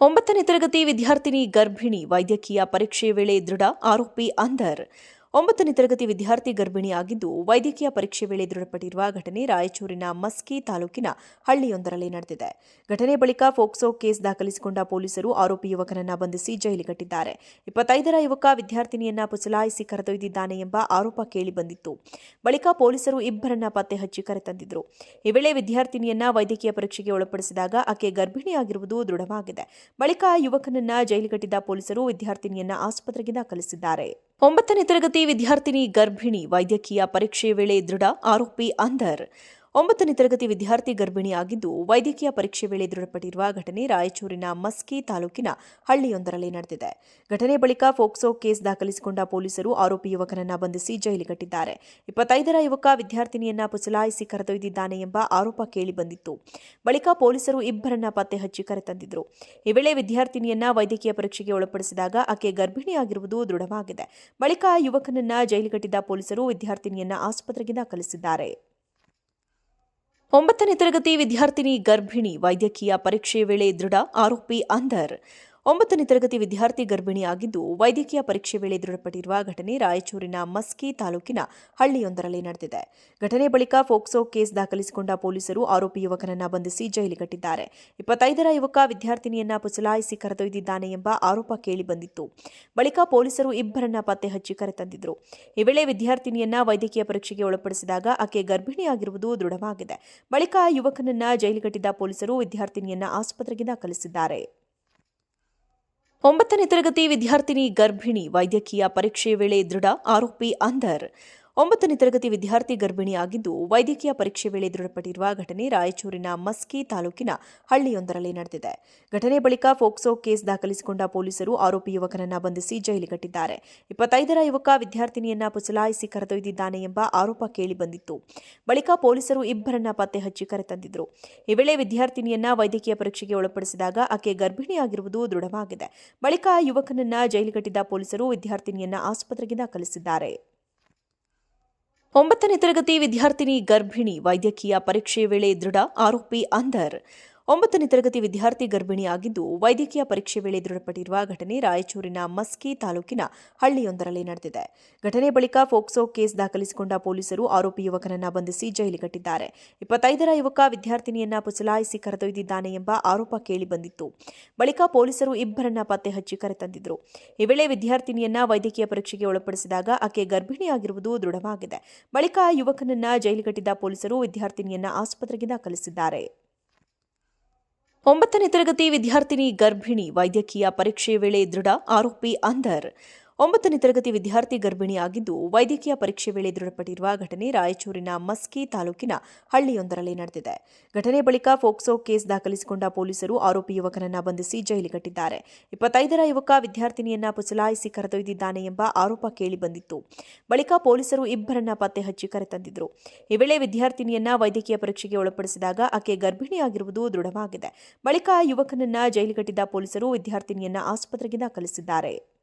ಒಂಬತ್ತನೇ ತರಗತಿ ವಿದ್ಯಾರ್ಥಿನಿ ಗರ್ಭಿಣಿ ವೈದ್ಯಕೀಯ ಪರೀಕ್ಷೆ ವೇಳೆ ದೃಢ ಆರೋಪಿ ಅಂದರ್ ಒಂಬತ್ತನೇ ತರಗತಿ ವಿದ್ಯಾರ್ಥಿ ಗರ್ಭಿಣಿಯಾಗಿದ್ದು ವೈದ್ಯಕೀಯ ಪರೀಕ್ಷೆ ವೇಳೆ ದೃಢಪಟ್ಟಿರುವ ಘಟನೆ ರಾಯಚೂರಿನ ಮಸ್ಕಿ ತಾಲೂಕಿನ ಹಳ್ಳಿಯೊಂದರಲ್ಲಿ ನಡೆದಿದೆ. ಘಟನೆ ಬಳಿಕ ಫೋಕ್ಸೋ ಕೇಸ್ ದಾಖಲಿಸಿಕೊಂಡ ಪೊಲೀಸರು ಆರೋಪಿ ಯುವಕನನ್ನ ಬಂಧಿಸಿ ಜೈಲಿಗಟ್ಟಿದ್ದಾರೆ. ಇಪ್ಪತ್ತೈದರ ಯುವಕ ವಿದ್ಯಾರ್ಥಿನಿಯನ್ನ ಪುಸಲಾಯಿಸಿ ಕರೆದೊಯ್ದಿದ್ದಾನೆ ಎಂಬ ಆರೋಪ ಕೇಳಿಬಂದಿತ್ತು ಬಳಿಕ ಪೊಲೀಸರು ಇಬ್ಬರನ್ನ ಪತ್ತೆ ಹಚ್ಚಿ ಕರೆತಂದಿದ್ರು ಈ ವೇಳೆ ವಿದ್ಯಾರ್ಥಿನಿಯನ್ನ ವೈದ್ಯಕೀಯ ಪರೀಕ್ಷೆಗೆ ಒಳಪಡಿಸಿದಾಗ ಆಕೆ ಗರ್ಭಿಣಿಯಾಗಿರುವುದು ದೃಢವಾಗಿದೆ. ಬಳಿಕ ಯುವಕನನ್ನ ಜೈಲಿಗಟ್ಟಿದ್ದ ಪೊಲೀಸರು ವಿದ್ಯಾರ್ಥಿನಿಯನ್ನ ಆಸ್ಪತ್ರೆಗೆ ದಾಖಲಿಸಿದ್ದಾರೆ. ಒಂಬತ್ತನೇ ತರಗತಿ ವಿದ್ಯಾರ್ಥಿನಿ ಗರ್ಭಿಣಿ ವೈದ್ಯಕೀಯ ಪರೀಕ್ಷೆ ವೇಳೆ ದೃಢ ಆರೋಪಿ ಅಂದರ್ ಒಂಬತ್ತನೇ ತರಗತಿ ವಿದ್ಯಾರ್ಥಿ ಗರ್ಭಿಣಿಯಾಗಿದ್ದು ವೈದ್ಯಕೀಯ ಪರೀಕ್ಷೆ ವೇಳೆ ದೃಢಪಟ್ಟಿರುವ ಘಟನೆ ರಾಯಚೂರಿನ ಮಸ್ಕಿ ತಾಲೂಕಿನ ಹಳ್ಳಿಯೊಂದರಲ್ಲಿ ನಡೆದಿದೆ. ಘಟನೆ ಬಳಿಕ ಫೋಕ್ಸೋ ಕೇಸ್ ದಾಖಲಿಸಿಕೊಂಡ ಪೊಲೀಸರು ಆರೋಪಿ ಯುವಕನನ್ನ ಬಂಧಿಸಿ ಜೈಲಿಗಟ್ಟಿದ್ದಾರೆ. ಇಪ್ಪತ್ತೈದರ ಯುವಕ ವಿದ್ಯಾರ್ಥಿನಿಯನ್ನ ಪುಸಲಾಯಿಸಿ ಕರೆದೊಯ್ದಿದ್ದಾನೆ ಎಂಬ ಆರೋಪ ಕೇಳಿಬಂದಿತ್ತು ಬಳಿಕ ಪೊಲೀಸರು ಇಬ್ಬರನ್ನ ಪತ್ತೆ ಹಚ್ಚಿ ಕರೆತಂದಿದ್ರು ಈ ವೇಳೆ ವಿದ್ಯಾರ್ಥಿನಿಯನ್ನ ವೈದ್ಯಕೀಯ ಪರೀಕ್ಷೆಗೆ ಒಳಪಡಿಸಿದಾಗ ಆಕೆ ಗರ್ಭಿಣಿಯಾಗಿರುವುದು ದೃಢವಾಗಿದೆ. ಬಳಿಕ ಯುವಕನನ್ನ ಜೈಲಿಗಟ್ಟಿದ್ದ ಪೊಲೀಸರು ವಿದ್ಯಾರ್ಥಿನಿಯನ್ನ ಆಸ್ಪತ್ರೆಗೆ ದಾಖಲಿಸಿದ್ದಾರೆ. ಒಂಬತ್ತನೇ ತರಗತಿ ವಿದ್ಯಾರ್ಥಿನಿ ಗರ್ಭಿಣಿ ವೈದ್ಯಕೀಯ ಪರೀಕ್ಷೆ ವೇಳೆ ದೃಢ ಆರೋಪಿ ಅಂದರ್ ಒಂಬತ್ತನೇ ತರಗತಿ ವಿದ್ಯಾರ್ಥಿ ಗರ್ಭಿಣಿಯಾಗಿದ್ದು ವೈದ್ಯಕೀಯ ಪರೀಕ್ಷೆ ವೇಳೆ ದೃಢಪಟ್ಟಿರುವ ಘಟನೆ ರಾಯಚೂರಿನ ಮಸ್ಕಿ ತಾಲೂಕಿನ ಹಳ್ಳಿಯೊಂದರಲ್ಲಿ ನಡೆದಿದೆ. ಘಟನೆ ಬಳಿಕ ಫೋಕ್ಸೋ ಕೇಸ್ ದಾಖಲಿಸಿಕೊಂಡ ಪೊಲೀಸರು ಆರೋಪಿ ಯುವಕನನ್ನ ಬಂಧಿಸಿ ಜೈಲಿಗಟ್ಟಿದ್ದಾರೆ. ಇಪ್ಪತ್ತೈದರ ಯುವಕ ವಿದ್ಯಾರ್ಥಿನಿಯನ್ನ ಪುಸಲಾಯಿಸಿ ಕರೆದೊಯ್ದಿದ್ದಾನೆ ಎಂಬ ಆರೋಪ ಕೇಳಿಬಂದಿತ್ತು ಬಳಿಕ ಪೊಲೀಸರು ಇಬ್ಬರನ್ನ ಪತ್ತೆ ಹಚ್ಚಿ ಕರೆತಂದಿದ್ರು ಈ ವೇಳೆ ವಿದ್ಯಾರ್ಥಿನಿಯನ್ನ ವೈದ್ಯಕೀಯ ಪರೀಕ್ಷೆಗೆ ಒಳಪಡಿಸಿದಾಗ ಆಕೆ ಗರ್ಭಿಣಿಯಾಗಿರುವುದು ದೃಢವಾಗಿದೆ. ಬಳಿಕ ಯುವಕನನ್ನ ಜೈಲಿಗಟ್ಟಿದ್ದ ಪೊಲೀಸರು ವಿದ್ಯಾರ್ಥಿನಿಯನ್ನ ಆಸ್ಪತ್ರೆಗೆ ದಾಖಲಿಸಿದ್ದಾರೆ. ಒಂಬತ್ತನೇ ತರಗತಿ ವಿದ್ಯಾರ್ಥಿನಿ ಗರ್ಭಿಣಿ ವೈದ್ಯಕೀಯ ಪರೀಕ್ಷೆ ವೇಳೆ ದೃಢ ಆರೋಪಿ ಅಂದರ್ ಒಂಬತ್ತನೇ ತರಗತಿ ವಿದ್ಯಾರ್ಥಿ ಗರ್ಭಿಣಿಯಾಗಿದ್ದು ವೈದ್ಯಕೀಯ ಪರೀಕ್ಷೆ ವೇಳೆ ದೃಢಪಟ್ಟಿರುವ ಘಟನೆ ರಾಯಚೂರಿನ ಮಸ್ಕಿ ತಾಲೂಕಿನ ಹಳ್ಳಿಯೊಂದರಲ್ಲಿ ನಡೆದಿದೆ. ಘಟನೆ ಬಳಿಕ ಫೋಕ್ಸೋ ಕೇಸ್ ದಾಖಲಿಸಿಕೊಂಡ ಪೊಲೀಸರು ಆರೋಪಿ ಯುವಕನನ್ನ ಬಂಧಿಸಿ ಜೈಲಿಗಟ್ಟಿದ್ದಾರೆ. ಇಪ್ಪತ್ತೈದರ ಯುವಕ ವಿದ್ಯಾರ್ಥಿನಿಯನ್ನ ಪುಸಲಾಯಿಸಿ ಕರೆದೊಯ್ದಿದ್ದಾನೆ ಎಂಬ ಆರೋಪ ಕೇಳಿಬಂದಿತ್ತು ಬಳಿಕ ಪೊಲೀಸರು ಇಬ್ಬರನ್ನ ಪತ್ತೆ ಹಚ್ಚಿ ಕರೆತಂದಿದ್ರು ಈ ವೇಳೆ ವಿದ್ಯಾರ್ಥಿನಿಯನ್ನ ವೈದ್ಯಕೀಯ ಪರೀಕ್ಷೆಗೆ ಒಳಪಡಿಸಿದಾಗ ಆಕೆ ಗರ್ಭಿಣಿಯಾಗಿರುವುದು ದೃಢವಾಗಿದೆ. ಬಳಿಕ ಯುವಕನನ್ನ ಜೈಲಿಗಟ್ಟಿದ್ದ ಪೊಲೀಸರು ವಿದ್ಯಾರ್ಥಿನಿಯನ್ನ ಆಸ್ಪತ್ರೆಗೆ ದಾಖಲಿಸಿದ್ದಾರೆ. ಒಂಬತ್ತನೇ ತರಗತಿ ವಿದ್ಯಾರ್ಥಿನಿ ಗರ್ಭಿಣಿ ವೈದ್ಯಕೀಯ ಪರೀಕ್ಷೆ ವೇಳೆ ದೃಢ ಆರೋಪಿ ಅಂದರ್ ಒಂಬತ್ತನೇ ತರಗತಿ ವಿದ್ಯಾರ್ಥಿ ಗರ್ಭಿಣಿಯಾಗಿದ್ದು ವೈದ್ಯಕೀಯ ಪರೀಕ್ಷೆ ವೇಳೆ ದೃಢಪಟ್ಟಿರುವ ಘಟನೆ ರಾಯಚೂರಿನ ಮಸ್ಕಿ ತಾಲೂಕಿನ ಹಳ್ಳಿಯೊಂದರಲ್ಲಿ ನಡೆದಿದೆ. ಘಟನೆ ಬಳಿಕ ಫೋಕ್ಸೋ ಕೇಸ್ ದಾಖಲಿಸಿಕೊಂಡ ಪೊಲೀಸರು ಆರೋಪಿ ಯುವಕನನ್ನ ಬಂಧಿಸಿ ಜೈಲಿಗಟ್ಟಿದ್ದಾರೆ. ಇಪ್ಪತ್ತೈದರ ಯುವಕ ವಿದ್ಯಾರ್ಥಿನಿಯನ್ನ ಪುಸಲಾಯಿಸಿ ಕರೆದೊಯ್ದಿದ್ದಾನೆ ಎಂಬ ಆರೋಪ ಕೇಳಿ ಬಂದಿತ್ತು. ಬಳಿಕ ಪೊಲೀಸರು ಇಬ್ಬರನ್ನ ಪತ್ತೆ ಹಚ್ಚಿ ಕರೆತಂದಿದ್ರು ಈ ವೇಳೆ ವಿದ್ಯಾರ್ಥಿನಿಯನ್ನ ವೈದ್ಯಕೀಯ ಪರೀಕ್ಷೆಗೆ ಒಳಪಡಿಸಿದಾಗ ಆಕೆ ಗರ್ಭಿಣಿಯಾಗಿರುವುದು ದೃಢವಾಗಿದೆ. ಬಳಿಕ ಯುವಕನನ್ನ ಜೈಲಿಗಟ್ಟಿದ್ದ ಪೊಲೀಸರು ವಿದ್ಯಾರ್ಥಿನಿಯನ್ನ ಆಸ್ಪತ್ರೆಗೆ ದಾಖಲಿಸಿದ್ದಾರೆ. ಒಂಬತ್ತನೇ ತರಗತಿ ವಿದ್ಯಾರ್ಥಿನಿ ಗರ್ಭಿಣಿ ವೈದ್ಯಕೀಯ ಪರೀಕ್ಷೆ ವೇಳೆ ದೃಢ ಆರೋಪಿ ಅಂದರ್ ಒಂಬತ್ತನೇ ತರಗತಿ ವಿದ್ಯಾರ್ಥಿ ಗರ್ಭಿಣಿಯಾಗಿದ್ದು ವೈದ್ಯಕೀಯ ಪರೀಕ್ಷೆ ವೇಳೆ ದೃಢಪಟ್ಟಿರುವ ಘಟನೆ ರಾಯಚೂರಿನ ಮಸ್ಕಿ ತಾಲೂಕಿನ ಹಳ್ಳಿಯೊಂದರಲ್ಲಿ ನಡೆದಿದೆ. ಘಟನೆ ಬಳಿಕ ಫೋಕ್ಸೋ ಕೇಸ್ ದಾಖಲಿಸಿಕೊಂಡ ಪೊಲೀಸರು ಆರೋಪಿ ಯುವಕನನ್ನ ಬಂಧಿಸಿ ಜೈಲಿಗಟ್ಟಿದ್ದಾರೆ. ಇಪ್ಪತ್ತೈದರ ಯುವಕ ವಿದ್ಯಾರ್ಥಿನಿಯನ್ನ ಪುಸಲಾಯಿಸಿ ಕರೆದೊಯ್ದಿದ್ದಾನೆ ಎಂಬ ಆರೋಪ ಕೇಳಿಬಂದಿತ್ತು ಬಳಿಕ ಪೊಲೀಸರು ಇಬ್ಬರನ್ನ ಪತ್ತೆ ಹಚ್ಚಿ ಕರೆತಂದಿದ್ರು ಈ ವೇಳೆ ವಿದ್ಯಾರ್ಥಿನಿಯನ್ನ ವೈದ್ಯಕೀಯ ಪರೀಕ್ಷೆಗೆ ಒಳಪಡಿಸಿದಾಗ ಆಕೆ ಗರ್ಭಿಣಿಯಾಗಿರುವುದು ದೃಢವಾಗಿದೆ. ಬಳಿಕ ಯುವಕನನ್ನ ಜೈಲಿಗಟ್ಟಿದ್ದ ಪೊಲೀಸರು ವಿದ್ಯಾರ್ಥಿನಿಯನ್ನ ಆಸ್ಪತ್ರೆಗೆ ದಾಖಲಿಸಿದ್ದಾರೆ.